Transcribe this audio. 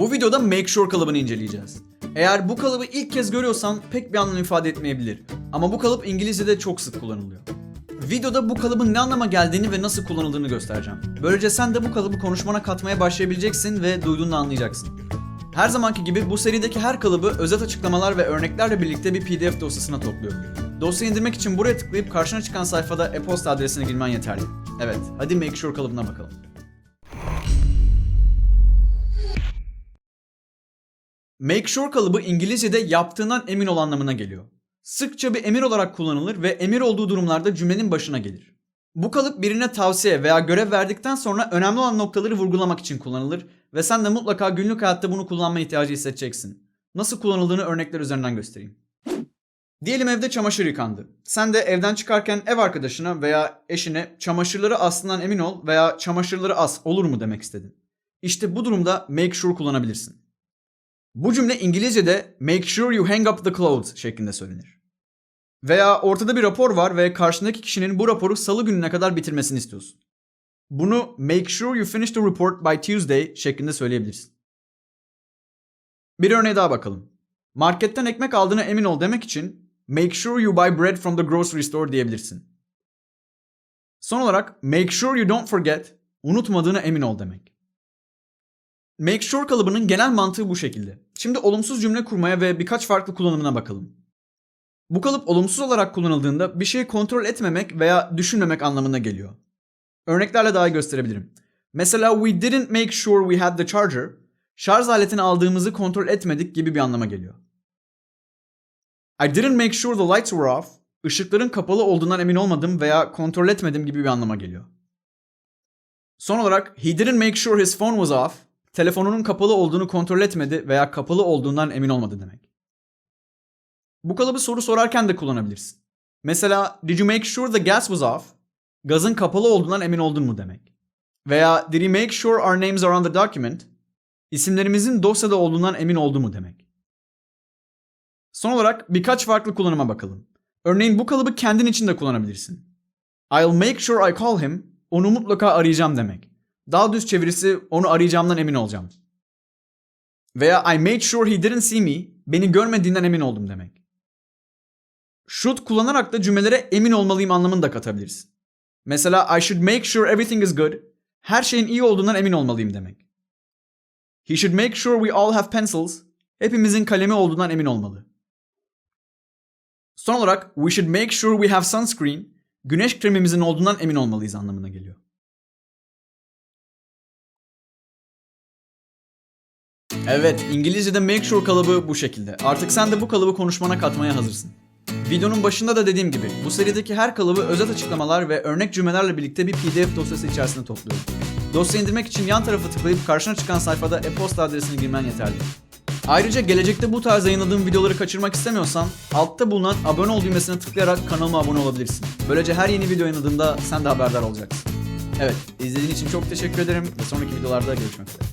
Bu videoda make sure kalıbını inceleyeceğiz. Eğer bu kalıbı ilk kez görüyorsan pek bir anlam ifade etmeyebilir. Ama bu kalıp İngilizce'de çok sık kullanılıyor. Videoda bu kalıbın ne anlama geldiğini ve nasıl kullanıldığını göstereceğim. Böylece sen de bu kalıbı konuşmana katmaya başlayabileceksin ve duyduğunda anlayacaksın. Her zamanki gibi bu serideki her kalıbı özet açıklamalar ve örneklerle birlikte bir PDF dosyasına topluyorum. Dosyayı indirmek için buraya tıklayıp karşına çıkan sayfada e-posta adresine girmen yeterli. Evet, hadi make sure kalıbına bakalım. Make sure kalıbı İngilizce'de yaptığından emin ol anlamına geliyor. Sıkça bir emir olarak kullanılır ve emir olduğu durumlarda cümlenin başına gelir. Bu kalıp birine tavsiye veya görev verdikten sonra önemli olan noktaları vurgulamak için kullanılır ve sen de mutlaka günlük hayatta bunu kullanma ihtiyacı hissedeceksin. Nasıl kullanıldığını örnekler üzerinden göstereyim. Diyelim evde çamaşır yıkandı. Sen de evden çıkarken ev arkadaşına veya eşine çamaşırları aslından emin ol veya çamaşırları as olur mu demek istedin. İşte bu durumda make sure kullanabilirsin. Bu cümle İngilizce'de make sure you hang up the clothes şeklinde söylenir. Veya ortada bir rapor var ve karşındaki kişinin bu raporu salı gününe kadar bitirmesini istiyorsun. Bunu make sure you finish the report by Tuesday şeklinde söyleyebilirsin. Bir örneğe daha bakalım. Marketten ekmek aldığına emin ol demek için make sure you buy bread from the grocery store diyebilirsin. Son olarak make sure you don't forget, unutmadığına emin ol demek. Make sure kalıbının genel mantığı bu şekilde. Şimdi olumsuz cümle kurmaya ve birkaç farklı kullanımına bakalım. Bu kalıp olumsuz olarak kullanıldığında bir şeyi kontrol etmemek veya düşünmemek anlamına geliyor. Örneklerle daha gösterebilirim. Mesela we didn't make sure we had the charger, şarj aletini aldığımızı kontrol etmedik gibi bir anlama geliyor. I didn't make sure the lights were off, ışıkların kapalı olduğundan emin olmadım veya kontrol etmedim gibi bir anlama geliyor. Son olarak he didn't make sure his phone was off, telefonunun kapalı olduğunu kontrol etmedi veya kapalı olduğundan emin olmadı demek. Bu kalıbı soru sorarken de kullanabilirsin. Mesela did you make sure the gas was off? Gazın kapalı olduğundan emin oldun mu demek. Veya did he make sure our names are on the document? İsimlerimizin dosyada olduğundan emin oldu mu demek. Son olarak birkaç farklı kullanıma bakalım. Örneğin bu kalıbı kendin için de kullanabilirsin. I'll make sure I call him. Onu mutlaka arayacağım demek. Daha düz çevirisi onu arayacağımdan emin olacağım. Veya I made sure he didn't see me. Beni görmediğinden emin oldum demek. Should kullanarak da cümlelere emin olmalıyım anlamını da katabilirsin. Mesela I should make sure everything is good. Her şeyin iyi olduğundan emin olmalıyım demek. He should make sure we all have pencils. Hepimizin kalemi olduğundan emin olmalı. Son olarak we should make sure we have sunscreen. Güneş kremimizin olduğundan emin olmalıyız anlamına geliyor. Evet, İngilizce'de make sure kalıbı bu şekilde. Artık sen de bu kalıbı konuşmana katmaya hazırsın. Videonun başında da dediğim gibi bu serideki her kalıbı özet açıklamalar ve örnek cümlelerle birlikte bir PDF dosyası içerisinde topluyorum. Dosya indirmek için yan tarafı tıklayıp karşına çıkan sayfada e-posta adresini girmen yeterli. Ayrıca gelecekte bu tarz yayınladığım videoları kaçırmak istemiyorsan altta bulunan abone ol düğmesine tıklayarak kanalıma abone olabilirsin. Böylece her yeni video yayınladığımda sen de haberdar olacaksın. Evet, izlediğin için çok teşekkür ederim ve sonraki videolarda görüşmek üzere.